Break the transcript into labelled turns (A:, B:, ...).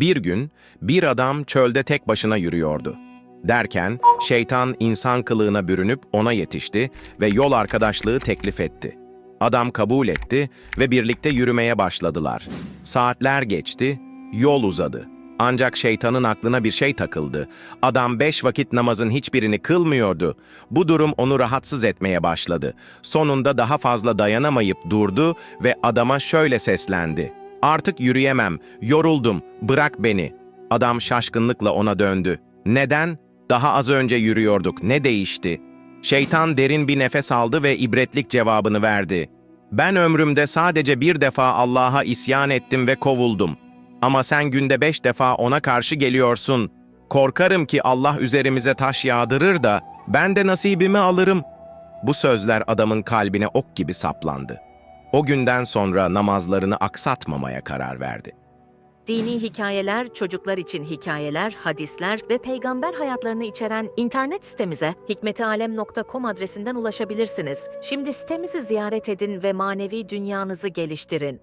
A: Bir gün bir adam çölde tek başına yürüyordu. Derken şeytan insan kılığına bürünüp ona yetişti ve yol arkadaşlığı teklif etti. Adam kabul etti ve birlikte yürümeye başladılar. Saatler geçti, yol uzadı. Ancak şeytanın aklına bir şey takıldı. Adam beş vakit namazın hiçbirini kılmıyordu. Bu durum onu rahatsız etmeye başladı. Sonunda daha fazla dayanamayıp durdu ve adama şöyle seslendi. Artık yürüyemem, yoruldum, bırak beni. Adam şaşkınlıkla ona döndü. Neden? Daha az önce yürüyorduk, ne değişti? Şeytan derin bir nefes aldı ve ibretlik cevabını verdi. Ben ömrümde sadece bir defa Allah'a isyan ettim ve kovuldum. Ama sen günde beş defa ona karşı geliyorsun. Korkarım ki Allah üzerimize taş yağdırır da ben de nasibimi alırım. Bu sözler adamın kalbine ok gibi saplandı. O günden sonra namazlarını aksatmamaya karar verdi.
B: Dini hikayeler, çocuklar için hikayeler, hadisler ve peygamber hayatlarını içeren internet sitemize hikmetialem.com adresinden ulaşabilirsiniz. Şimdi sitemizi ziyaret edin ve manevi dünyanızı geliştirin.